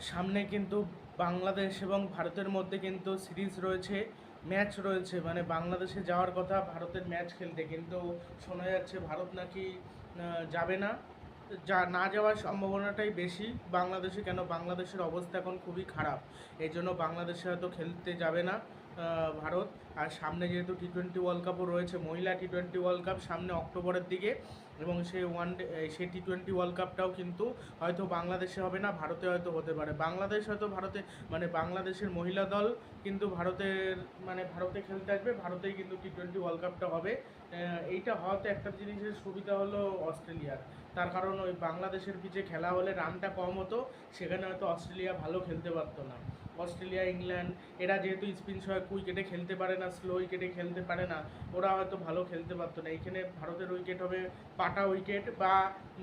সামনে কিন্তু বাংলাদেশ এবং ভারতের মধ্যে কিন্তু সিরিজ রয়েছে, ম্যাচ রয়েছে। মানে বাংলাদেশে যাওয়ার কথা ভারতের ম্যাচ খেলতে। কিন্তু শোনা যাচ্ছে ভারত নাকি যাবে না। যা, না যাওয়ার সম্ভাবনাটাই বেশি। বাংলাদেশে কেন? বাংলাদেশের অবস্থা এখন খুবই খারাপ। এই জন্য বাংলাদেশে হয়তো খেলতে যাবে না। ভারত। আর সামনে যেহেতু টি টোয়েন্টি ওয়ার্ল্ড কাপও রয়েছে, মহিলা টি টোয়েন্টি ওয়ার্ল্ড কাপ সামনে অক্টোবরের দিকে। এবং সেই ওয়ান ডে সেই টি টোয়েন্টি ওয়ার্ল্ড কাপটাও কিন্তু হয়তো বাংলাদেশে হবে না, ভারতে হয়তো হতে পারে। বাংলাদেশ হয়তো ভারতে মানে বাংলাদেশের মহিলা দল কিন্তু ভারতের মানে ভারতে খেলতে আসবে, ভারতেই কিন্তু টি টোয়েন্টি ওয়ার্ল্ড কাপটা হবে। এইটা হওয়াতে একটা জিনিসের সুবিধা হলো অস্ট্রেলিয়ার। তার কারণ ওই বাংলাদেশের পিচে খেলা হলে রানটা কম হতো, সেখানে হয়তো অস্ট্রেলিয়া ভালো খেলতে পারতো না। অস্ট্রেলিয়া, ইংল্যান্ড, এরা যেহেতু স্পিন সহায়ক উইকেটে খেলতে পারে না, স্লো উইকেটে খেলতে পারে না, ওরা হয়তো ভালো খেলতে পারতো না। এখানে ভারতের উইকেট হবে পাটা উইকেট বা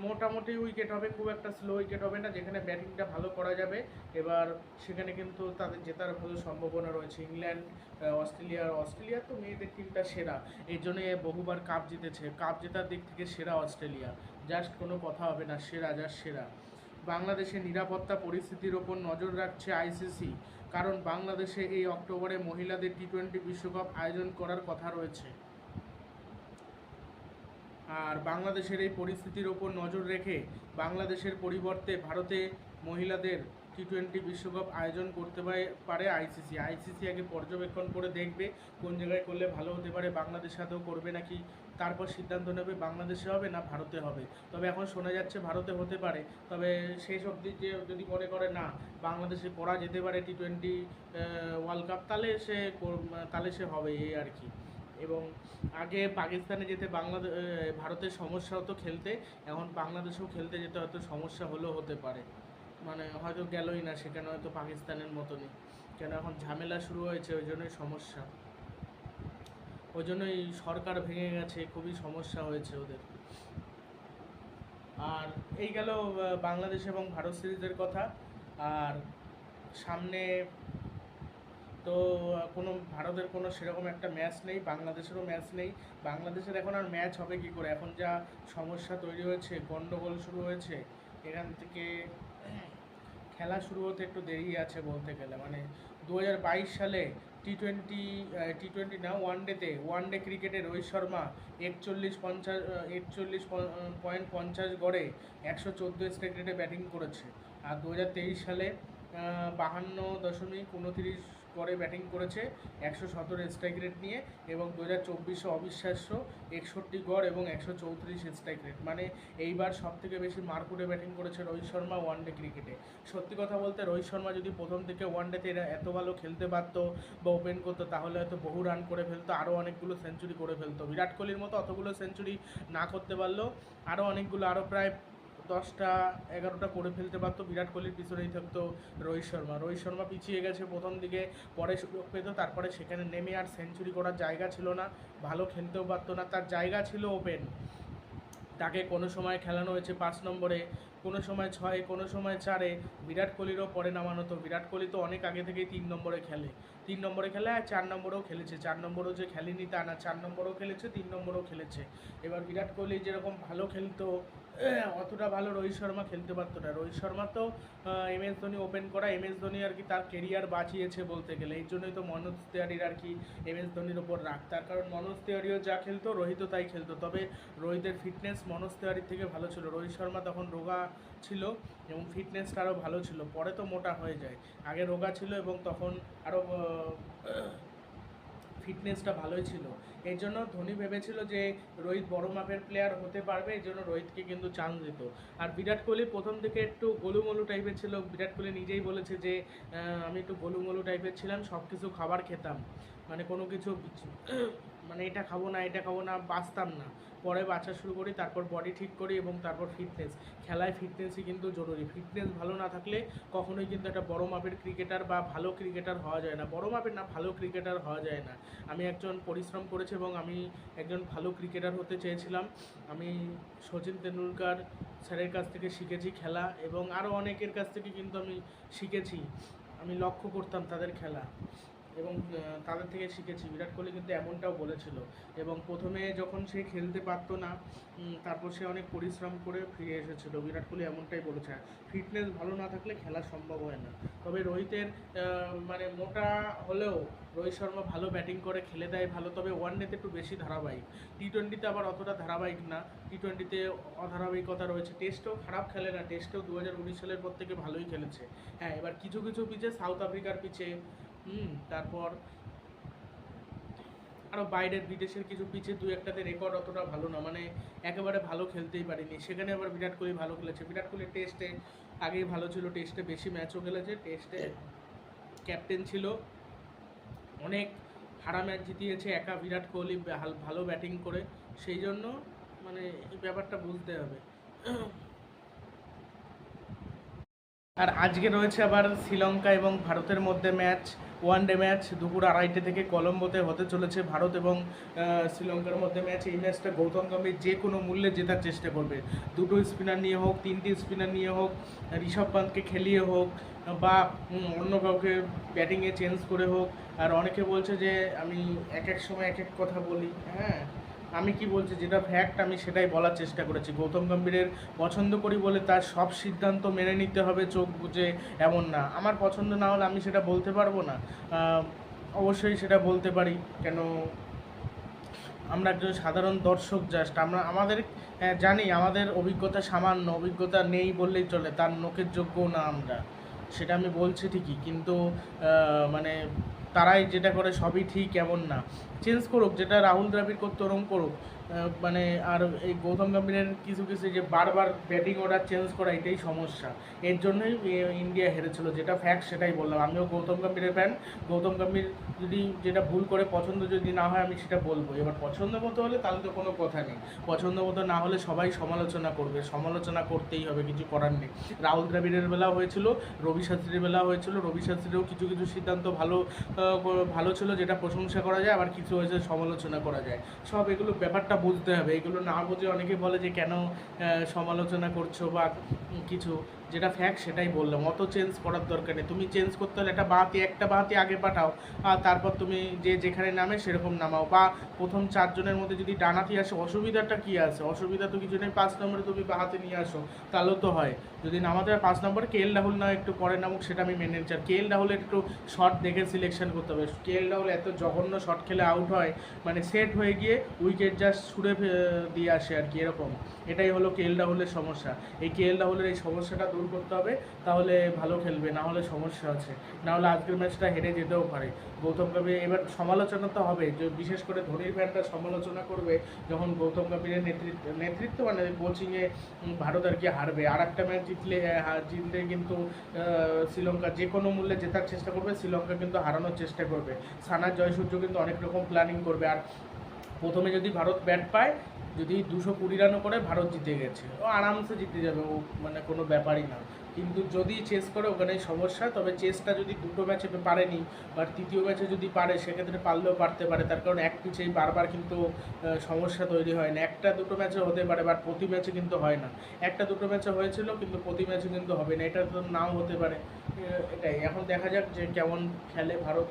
মোটামুটি উইকেট হবে, খুব একটা স্লো উইকেট হবে না, যেখানে ব্যাটিংটা ভালো করা যাবে। এবার সেখানে কিন্তু তাদের জেতার ভালো সম্ভাবনা রয়েছে। ইংল্যান্ড অস্ট্রেলিয়া অস্ট্রেলিয়া তো মেয়েদের টিমটা সেরা। এই জন্য বহুবার কাপ জিতেছে। কাপ জেতার দিক থেকে সেরা অস্ট্রেলিয়া। জাস্ট কোনো কথা হবে না, সেরা জাস্ট সেরা। বাংলাদেশের নিরাপত্তা পরিস্থিতির ওপর নজর রাখছে আইসিসি। কারণ বাংলাদেশে এই অক্টোবরে মহিলাদের টি টোয়েন্টি বিশ্বকাপ আয়োজন করার কথা রয়েছে। আর বাংলাদেশের এই পরিস্থিতির ওপর নজর রেখে বাংলাদেশের পরিবর্তে ভারতে মহিলাদের টি টোয়েন্টি বিশ্বকাপ আয়োজন করতে পারে- আইসিসি আইসিসি আগে পর্যবেক্ষণ করে দেখবে কোন জায়গায় করলে ভালো হতে পারে, বাংলাদেশ সাথেও করবে নাকি তারপর সিদ্ধান্ত নেবে বাংলাদেশে হবে না ভারতে হবে। তবে এখন শোনা যাচ্ছে ভারতে হতে পারে। তবে সেই সব দিক দিয়ে যদি মনে করে না বাংলাদেশে করা যেতে পারে টি টোয়েন্টি ওয়ার্ল্ড কাপ তাহলে সে তাহলে সে হবে এই আর কি। এবং আগে পাকিস্তানে যেতে বাংলাদেশ ভারতের সমস্যা হতো খেলতে। এখন বাংলাদেশেও খেলতে যেতে হয়তো সমস্যা হলেও হতে পারে। মানে হয়তো গেলই না, সেখানে হয়তো পাকিস্তানের মতনই। কেন এখন ঝামেলা শুরু হয়েছে, ওই জন্যই সমস্যা। ওই জন্যই সরকার ভেঙে গেছে, খুবই সমস্যা হয়েছে ওদের। আর এই গেল বাংলাদেশ এবং ভারত সিরিজের কথা। আর সামনে তো কোনো, ভারতের কোনো সেরকম একটা ম্যাচ নেই, বাংলাদেশেরও ম্যাচ নেই। বাংলাদেশের এখন আর ম্যাচ হবে কি করে? এখন যা সমস্যা তৈরি হয়েছে, গন্ডগোল শুরু হয়েছে এখান থেকে খেলা শুরু হতে একটু দেরি আছে বলতে গেলে। মানে দু হাজার বাইশ সালে টি টোয়েন্টি টি টোয়েন্টি না ওয়ান ডেতে ওয়ান ডে ক্রিকেটে রোহিত শর্মা একচল্লিশ পঞ্চাশ একচল্লিশ পয়েন্ট পঞ্চাশ গড়ে একশো চোদ্দ রেটে ব্যাটিং করেছে। আর দু হাজার তেইশ সালে বাহান্ন দশমিক উনতিরিশ গড়ে ব্যাটিং করেছে একশো সতেরো স্ট্রাইক রেট নিয়ে এবং দু হাজার চব্বিশে অবিশ্বাস্য একষট্টি গড় এবং একশো চৌত্রিশ স্ট্রাইক রেট মানে এইবার সব থেকে বেশি মারকুটে ব্যাটিং করেছে রোহিত শর্মা ওয়ান ডে ক্রিকেটে সত্যি কথা বলতে রোহিত শর্মা যদি প্রথম থেকে ওয়ান ডেতে এত ভালো খেলতে পারতো বা ওপেন করতো, তাহলে হয়তো বহু রান করে ফেলতো আরও অনেকগুলো সেঞ্চুরি করে ফেলতো। বিরাট কোহলির মতো অতগুলো সেঞ্চুরি না করতে পারলেও আরও অনেকগুলো আরও প্রায় দশটা, এগারোটা করে ফেলতে পারতো। বিরাট কোহলির পিছনেই থাকতো রোহিত শর্মা। রোহিত শর্মা পিছিয়ে গেছে প্রথম দিকে, পরে সুযোগ পেত, তারপরে সেখানে নেমে আর সেঞ্চুরি করার জায়গা ছিল না। ভালো খেলতেও পারতো না, তার জায়গা ছিল ওপেন তাকে কোনো সময় খেলানো হয়েছে পাঁচ নম্বরে, কোনো সময় ছয়ে, কোনো সময় চারে। বিরাট কোহলিরও পরে নামানো তো, বিরাট কোহলি তো অনেক আগে থেকেই তিন নম্বরে খেলে। তিন নম্বরে খেলে আর চার নম্বরেও খেলেছে, চার নম্বরেও যে খেলেনি তা না, চার নম্বরেও খেলেছে, তিন নম্বরেও খেলেছে। এবার বিরাট কোহলি যেরকম ভালো খেলতো অতটা ভালো রোহিত শর্মা খেলতে পারতো না। রোহিত শর্মা তো এম এস ধোনি ওপেন করা এম এস ধোনি আর কি তার কেরিয়ার বাঁচিয়েছে বলতে গেলে। এই জন্যই তো মনোজ তিওয়ারির আর কি এম এস ধোনির ওপর রাখ তার কারণ মনোজ তিওয়ারিও যা খেলতো, রোহিতও তাই খেলতো। তবে রোহিতের ফিটনেস মনোজ তিওয়ারির থেকে ভালো ছিল। রোহিত শর্মা তখন রোগা ছিল এবং ফিটনেসটা আরও ভালো ছিল। পরে তো মোটা হয়ে যায়। আগে রোগা ছিল এবং তখন আরও ফিটনেসটা ভালোই ছিল। এই জন্য ধোনি ভেবেছিল যে রোহিত বড় মাপের প্লেয়ার হতে পারবে এই জন্য রোহিতকে কিন্তু চান্স দিত। আর বিরাট কোহলি প্রথম থেকে একটু গোলুমলু টাইপের ছিল। বিরাট কোহলি নিজেই বলেছে যে আমি একটু গোলুমলু টাইপের ছিলাম সব কিছু খাবার খেতাম। মানে কোনো কিছু মানে এটা খাব না, এটা খাব না, বাঁচতাম না। পরে বাঁচা শুরু করি, তারপর বডি ঠিক করি এবং তারপর ফিটনেস খেলায় ফিটনেসই কিন্তু জরুরি। ফিটনেস ভালো না থাকলে কখনোই কিন্তু একটা বড় মাপের ক্রিকেটার বা ভালো ক্রিকেটার হওয়া যায় না। বড় মাপের না, ভালো ক্রিকেটার হওয়া যায় না। আমি একজন পরিশ্রম করেছি এবং আমি একজন ভালো ক্রিকেটার হতে চেয়েছিলাম। আমি সচিন তেন্ডুলকার স্যারের কাছ থেকে শিখেছি খেলা এবং আরও অনেকের কাছ থেকে কিন্তু আমি শিখেছি। আমি লক্ষ্য করতাম তাদের খেলা। এবং তাদের থেকে শিখেছি। বিরাট কোহলি কিন্তু এমনটাও বলেছিল। এবং প্রথমে যখন সে খেলতে পারতো না তারপর সে অনেক পরিশ্রম করে ফিরে এসেছিল। বিরাট কোহলি এমনটাই বলেছে। ফিটনেস ভালো না থাকলে খেলা সম্ভব হয় না। তবে রোহিতের মানে মোটা হলেও রোহিত শর্মা ভালো ব্যাটিং করে, খেলে দেয় ভালো। তবে ওয়ান ডেতে একটু বেশি ধারাবাহিক। টি টোয়েন্টিতে আবার অতটা ধারাবাহিক না। টি টোয়েন্টিতে অধারাবাহিকতা রয়েছে। টেস্টেও খারাপ খেলে না। টেস্টেও দু হাজার উনিশ সালের পর থেকে ভালোই খেলেছে। হ্যাঁ এবার কিছু কিছু পিচে সাউথ আফ্রিকার পিচে হুম, তারপর আরও বাইরের, বিদেশের কিছু পিচে দু একটাতে রেকর্ড অতটা ভালো না মানে একেবারে ভালো খেলতেই পারেনি। সেখানে আবার বিরাট কোহলি ভালো খেলেছে। বিরাট কোহলি টেস্টে আগেই ভালো ছিল টেস্টে বেশি ম্যাচও খেলেছে টেস্টে ক্যাপ্টেন ছিল। অনেক হারা ম্যাচ জিতিয়েছে একা বিরাট কোহলি, ভাল- ব্যাটিং করে। সেই জন্য মানে এই ব্যাপারটা বুঝতে হবে। আর আজকে রয়েছে আবার শ্রীলঙ্কা এবং ভারতের মধ্যে ম্যাচ ওয়ান ডে ম্যাচ, দুপুর আড়াইটে থেকে কলম্বোতে হতে চলেছে ভারত এবং শ্রীলঙ্কার মধ্যে ম্যাচ। এই ম্যাচটা গৌতম গম্ভীর যে কোনো মূল্যে জেতার চেষ্টা করবে। দুটো স্পিনার নিয়ে হোক, তিনটি স্পিনার নিয়ে হোক, ঋষভ পান্তকে খেলিয়ে হোক, বা অন্য কাউকে ব্যাটিংয়ে চেঞ্জ করে হোক। আর অনেকে বলছে যে, আমি এক এক সময় এক এক কথা বলি হ্যাঁ? আমি কি বলছি যেটা ফ্যাক্ট আমি সেটাই বলার চেষ্টা করেছি। গৌতম গম্ভীরের পছন্দ করি বলে তার সব সিদ্ধান্ত মেনে নিতে হবে চোখ বুঝে এমন না। আমার পছন্দ না হলে আমি সেটা বলতে পারব না। অবশ্যই সেটা বলতে পারি। কেন আমরা একজন সাধারণ দর্শক জাস্ট আমরা আমাদের হ্যাঁ, জানি আমাদের অভিজ্ঞতা সামান্য অভিজ্ঞতা নেই বললেই চলে তার নোকের যোগ্যও না আমরা। সেটা আমি বলছি ঠিকই কিন্তু মানে তারাই যেটা করে সবই ঠিক, এমন না। চেঞ্জ করুক, যেটা রাহুল দ্রাবিড় করতো ওরম করুক মানে আর এই গৌতম গম্ভীরের কিছু কিছু যে বারবার ব্যাটিং অর্ডার চেঞ্জ করা, এটাই সমস্যা। এর জন্যই ইন্ডিয়া হেরেছিল। যেটা ফ্যাক্ট সেটাই বললাম। আমিও গৌতম গম্ভীরের ফ্যান গৌতম গম্ভীর যদি যেটা ভুল করে, পছন্দ যদি না হয়, আমি সেটা বলব। এবার পছন্দ মতো হলে তাহলে তো কোনো কথা নেই। পছন্দ মতো না হলে সবাই সমালোচনা করবে। সমালোচনা করতেই হবে, কিছু করার নেই। রাহুল দ্রাবিড়ের বেলা হয়েছিল, রবি শাস্ত্রীর বেলা হয়েছিল। রবি শাস্ত্রীরও কিছু কিছু সিদ্ধান্ত ভালো ভালো ছিল, যেটা প্রশংসা করা যায়, আবার কিছু হয়েছে, সমালোচনা করা যায়। সব এগুলো ব্যাপারটা বুঝতে হবে। এগুলো না বুঝে অনেকে বলে যে কেন সমালোচনা করছ বা কিছু? যেটা ফ্যাক্ট সেটাই বললাম। অত চেঞ্জ করার দরকার নেই। তুমি চেঞ্জ করতে হলে একটা বাঁতি, একটা বাতি আগে পাঠাও, আর তারপর তুমি যে যেখানে নামে সেরকম নামাও। বা প্রথম চারজনের মধ্যে যদি ডানাতি আসে, অসুবিধাটা কি আছে? অসুবিধা তো কিছু নেই, পাঁচ নম্বরে তুমি বাহাতে নিয়ে আসো। তাহলেও তো হয়। যদি নামাতে হয়, পাঁচ নম্বরে কে এল রাহুল না একটু পরে নামুক, সেটা আমি মেনে নিচ্ছি। আর কে এল রাহুলের একটু শট দেখে সিলেকশন করতে হবে। কে এল রাহুল এত জঘন্য শট খেলে আউট হয় মানে সেট হয়ে গিয়ে উইকেট জাস্ট ছুড়ে দিয়ে আসে আর কি, এরকম। এটাই হলো কে এল রাহুলের সমস্যা। এই কে এল রাহুলের এই সমস্যাটা করতে হবে, তাহলে ভালো খেলবে, না হলে সমস্যা আছে। না হলে আজকের ম্যাচটা হেরে যেতেও পারে। গৌতম গম্ভীর, এবার সমালোচনা তো হবে বিশেষ করে ধোনির ফ্যানরা সমালোচনা করবে, যখন গৌতম গম্ভীরের নেতৃত্ব নেতৃত্ব মানে কোচিংয়ে ভারত আর কি হারবে। আর একটা ম্যাচ জিতলে জিতলে কিন্তু শ্রীলঙ্কা যে কোনো মূল্যে জেতার চেষ্টা করবে, শ্রীলঙ্কা কিন্তু হারানোর চেষ্টা করবে। সানার জয়সূর্য কিন্তু অনেক রকম প্ল্যানিং করবে। আর প্রথমে যদি ভারত ব্যাট পায় যদি দুশো কুড়ি রানও করে, ভারত জিতে গেছে। ও আরামসে জিতে যাবে, ও মানে কোনো ব্যাপারই না। কিন্তু যদি চেস করে ওখানে সমস্যা, তবে চেসটা যদি দুটো ম্যাচে পারেনি, বা তৃতীয় ম্যাচে যদি পারে, সেক্ষেত্রে পারলেও পারতে পারে। তার কারণ এক পিছেই বারবার কিন্তু সমস্যা তৈরি হয় না। একটা দুটো ম্যাচে হতে পারে বাট প্রতি ম্যাচে কিন্তু হয় না। একটা দুটো ম্যাচে হয়েছিল, কিন্তু প্রতি ম্যাচে কিন্তু হবে না। এটা তো নাও হতে পারে। এটাই। এখন দেখা যাক যে কেমন খেলে ভারত।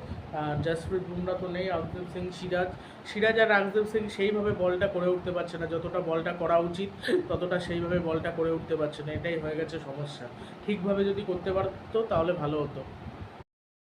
জাসপ্রীত বুমরা তো নেই অর্জদীপ সিং সিরাজ সিরাজ আর রাজদীপ সিং সেইভাবে বলটা করে উঠতে পারছে না। যতটা বলটা করা উচিত, ততটা সেইভাবে বলটা করে উঠতে পারছে না। এটাই হয়ে গেছে সমস্যা। ঠিকভাবে যদি করতে পারতো তাহলে ভালো হতো।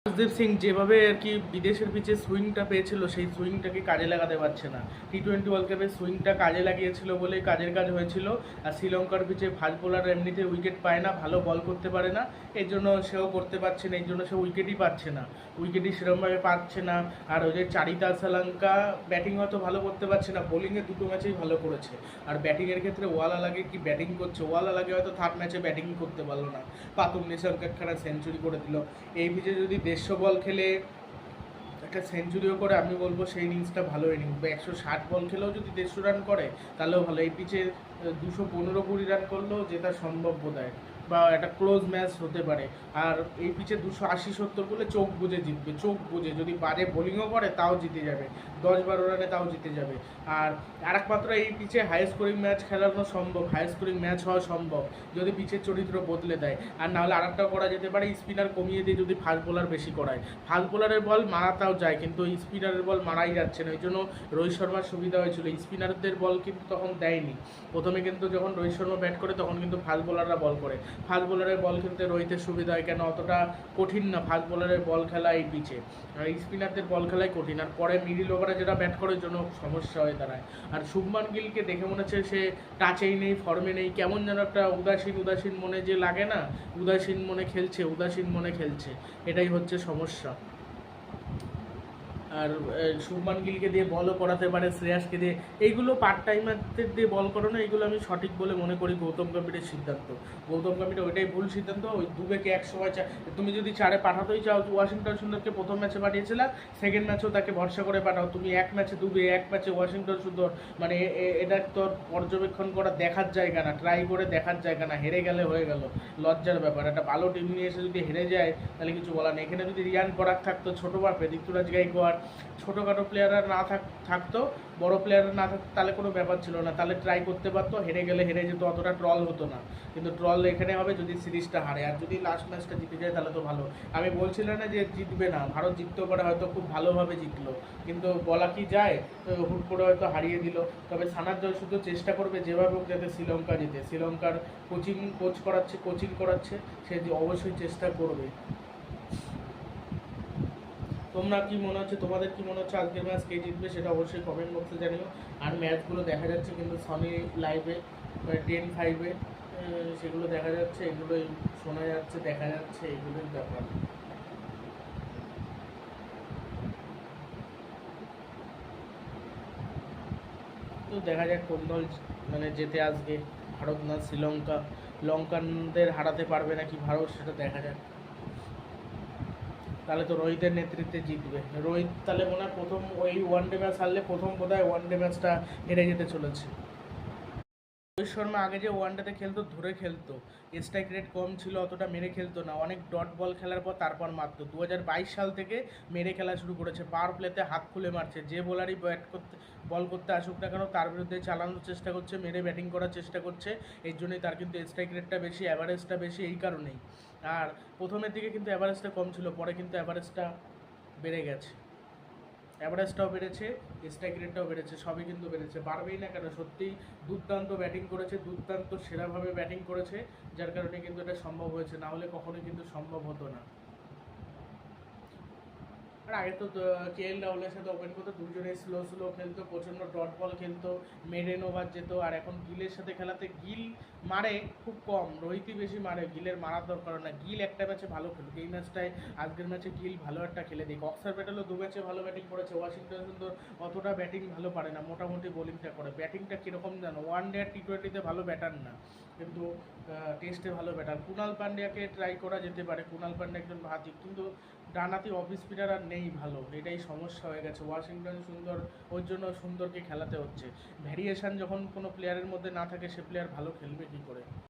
রাজদীপ সিং যেভাবে আর কি বিদেশের পিচে সুইংটা পেয়েছিল, সেই সুইংটাকে কাজে লাগাতে পারছে না। টি টোয়েন্টি ওয়ার্ল্ড কাপে সুইংটা কাজে লাগিয়েছিল বলে কাজের কাজ হয়েছিল, আর শ্রীলঙ্কার পিচে ফাস্ট বোলার এমনিতে উইকেট পায় না, ভালো বল করতে পারে না, এর জন্য সেও করতে পারছে না, এর জন্য সে উইকেটই পাচ্ছে না। উইকেটই সেরকমভাবে পাচ্ছে না, আর ওই যে চারিতা শ্রীলঙ্কা ব্যাটিং হয়তো ভালো করতে পারছে না বোলিংয়ে দুটো ম্যাচেই ভালো করেছে। আর ব্যাটিংয়ের ক্ষেত্রে ওয়ালা লাগে কি ব্যাটিং করছে? ওয়ালা লাগে হয়তো থার্ড ম্যাচে ব্যাটিং করতে পারল না। পাতুম নিসর্গ একখানা সেঞ্চুরি করে দিল। এই পিচে যদি দেড়শো বল খেলে একটা সেঞ্চুরিও করে, আমি বলব সেই ইনিংসটা ভালো ইনিংস বা একশো ষাট বল খেলেও যদি দেড়শো রান করে, তাহলেও ভালো। এই পিচে দুশো পনেরো কুড়ি রান করলেও যেটা সম্ভব বোধ হয় বা একটা ক্লোজ ম্যাচ হতে পারে। আর এই পিচে দুশো আশি সত্তর বলে চোখ বুঝে জিতবে, চোখ বুঝে যদি বাজে বোলিংও করে, তাও জিতে যাবে। দশ বারো রানে তাও জিতে যাবে। আর আরেক মাত্র এই পিচে হাই স্কোরিং ম্যাচ খেলানো সম্ভব হাই স্কোরিং ম্যাচ হওয়া সম্ভব, যদি পিচের চরিত্র বদলে দেয়। আর নাহলে আরেকটাও করা যেতে পারে স্পিনার কমিয়ে দিয়ে যদি ফাস্ট বোলার বেশি করায়। ফাস্ট বোলারের বল মারাটাও যায়, কিন্তু স্পিনারের বল মারাই যাচ্ছে না। ওই জন্য রোহিত শর্মার সুবিধা হয়েছিল। স্পিনারদের বল কিন্তু তখন দেয়নি। প্রথমে কিন্তু যখন রোহিত শর্মা ব্যাট করে, তখন কিন্তু ফাস্ট বোলাররা বল করে। ফাস্ট বোলারের বল খেলতে রোহিতের সুবিধা হয় কেন? অতটা কঠিন না, ফাস্ট বোলারের বল খেলা এই পিচে আর স্পিনারদের বল খেলাই কঠিন। আর পরে মিডিল ওভারে যেটা ব্যাট করার জন্য সমস্যা হয়ে দাঁড়ায়। আর শুভমান গিলকে দেখে মনে হচ্ছে সে টাচেই নেই ফর্মে নেই। কেমন যেন একটা উদাসীন উদাসীন মনে যে লাগে না, উদাসীন মনে খেলছে, উদাসীন মনে খেলছে। এটাই হচ্ছে সমস্যা। আর শুভমান গিলকে দিয়ে বলও করাতে পারে, শ্রেয়াসকে দিয়ে। এইগুলো পার্ট টাইমারদের দিয়ে বল করানো, এইগুলো আমি সঠিক বলে মনে করি গৌতম গম্ভীরের সিদ্ধান্ত। গৌতম গম্ভীর ওইটাই ভুল সিদ্ধান্ত, ওই দুবেকে এক সময় তুমি যদি চারে পাঠাতেই চাও ওয়াশিংটন সুন্দরকে প্রথম ম্যাচে পাঠিয়েছিলে সেকেন্ড ম্যাচেও তাকে ভরসা করে পাঠাও। তুমি এক ম্যাচে দুবে, এক ম্যাচে ওয়াশিংটন সুন্দর। মানে এটা তোর পর্যবেক্ষণ করা দেখার জায়গা না ট্রাই করে দেখার জায়গা না, হেরে গেলে হয়ে গেল। লজ্জার ব্যাপার, একটা ভালো টিম নিয়ে এসে যদি হেরে যায়, তাহলে কিছু বলার নেই। এখানে যদি রিয়ান পরাগ থাকতো, ছোটো বাপে, ঋতুরাজ গাইকোয়াড় ছোটোখাটো প্লেয়াররা না থাক থাকতো, বড় প্লেয়াররা না থাকতো তাহলে কোনো ব্যাপার ছিল না। তাহলে ট্রাই করতে পারতো, হেরে গেলে হেরে যেত, অতটা ট্রল হতো না। কিন্তু ট্রল এখানে হবে যদি সিরিজটা হারে। আর যদি লাস্ট ম্যাচটা জিতে যায় তাহলে তো ভালো। আমি বলছিলাম না যে জিতবে না, ভারত জিততেও পারে, হয়তো খুব ভালোভাবে জিতলো। কিন্তু বলা কি যায় হুট করে হয়তো হারিয়ে দিল। তবে সানার দল শুধু চেষ্টা করবে যেভাবে হোক যাতে শ্রীলঙ্কা জিতে। শ্রীলঙ্কার কোচিং কোচ করাচ্ছে কোচিং করাচ্ছে, সে অবশ্যই চেষ্টা করবে। তোমরা কি মনে হচ্ছে, তোমাদের কি মনে হচ্ছে আজকের ম্যাচ কে জিতবে সেটা অবশ্যই কমেন্ট বক্সে জানিও। আর ম্যাচগুলো দেখা যাচ্ছে কিন্তু সনি লাইভে টেন ফাইভে সেগুলো দেখা যাচ্ছে, এগুলোই শোনা যাচ্ছে, দেখা যাচ্ছে, এগুলোই ব্যাপার। তো দেখা যাক কোন দল মানে যেতে আসবে ভারত না শ্রীলঙ্কা। লঙ্কানদের হারাতে পারবে নাকি ভারত, সেটা দেখা যাক। তাহলে তো রোহিতের নেতৃত্বে জিতবে। রোহিত তাহলে মনে হয় প্রথম ওই ওয়ান ডে ম্যাচ হারলে প্রথম বোধহয় ওয়ান ডে ম্যাচটা হেরে যেতে চলেছে। রোহিত শর্মা আগে যে ওয়ান ডেতে খেলতো, ধরে খেলতো। স্ট্রাইক রেট কম ছিল, অতটা মেরে খেলতো না। অনেক ডট বল খেলার পর তারপর মারতো। দু হাজার বাইশ সাল থেকে মেরে খেলা শুরু করেছে। পাওয়ার প্লেতে হাত খুলে মারছে। যে বোলারই ব্যাট করতে বল করতে আসুক না কেন, তার বিরুদ্ধে চালানোর চেষ্টা করছে, মেরে ব্যাটিং করার চেষ্টা করছে। এর জন্যই তার কিন্তু স্ট্রাইক রেটটা বেশি অ্যাভারেজটা বেশি, এই কারণেই। আর প্রথমের দিকে কিন্তু অ্যাভারেজটা কম ছিল, পরে কিন্তু অ্যাভারেজটা বেড়ে গেছে। অ্যাভারেজটাও বেড়েছে, স্ট্রাইক রেটটাও বেড়েছে, সবই কিন্তু বেড়েছে। বাড়বেই না কেন, সত্যিই দুর্দান্ত ব্যাটিং করেছে, দুর্দান্ত সেরাভাবে ব্যাটিং করেছে, যার কারণে কিন্তু এটা সম্ভব হয়েছে, না হলে কখনোই কিন্তু সম্ভব হতো না। আর আগে তো কে এল রাহুলের সাথে ওপেন করতো দুজনে স্লো স্লো খেলতো, প্রচণ্ড ডট বল খেলতো, মেডেন ওভার যেত, আর এখন গিলের সাথে খেলাতে গিল মারে খুব কম, রোহিতই বেশি মারে, গিলের মারার দরকার না। গিল একটা ম্যাচে ভালো খেলুক, এই ম্যাচটায় আজকের ম্যাচে গিল ভালো একটা খেলে দিক। অক্সার প্যাটেলও দু ম্যাচে ভালো ব্যাটিং করেছে, ওয়াশিংটন সুন্দর অতটা ব্যাটিং ভালো পারে না, মোটামুটি বোলিংটা করে। ব্যাটিংটা কীরকম জানো ওয়ান ডে টি টোয়েন্টিতে ভালো ব্যাটার না, কিন্তু টেস্টে ভালো ব্যাটার কুণাল পান্ডিয়াকে ট্রাই করা যেতে পারে কুণাল পান্ডিয়া একজন ভাতি কিন্তু ডানাতি অফ স্পিনার আর নেই ভালো, এটাই সমস্যা হয়ে গেছে। ওয়াশিংটন সুন্দর, ওর জন্য সুন্দরকে খেলাতে হচ্ছে। ভ্যারিয়েশন যখন কোনো প্লেয়ারের মধ্যে না থাকে, সে প্লেয়ার ভালো খেলবে। কী করে?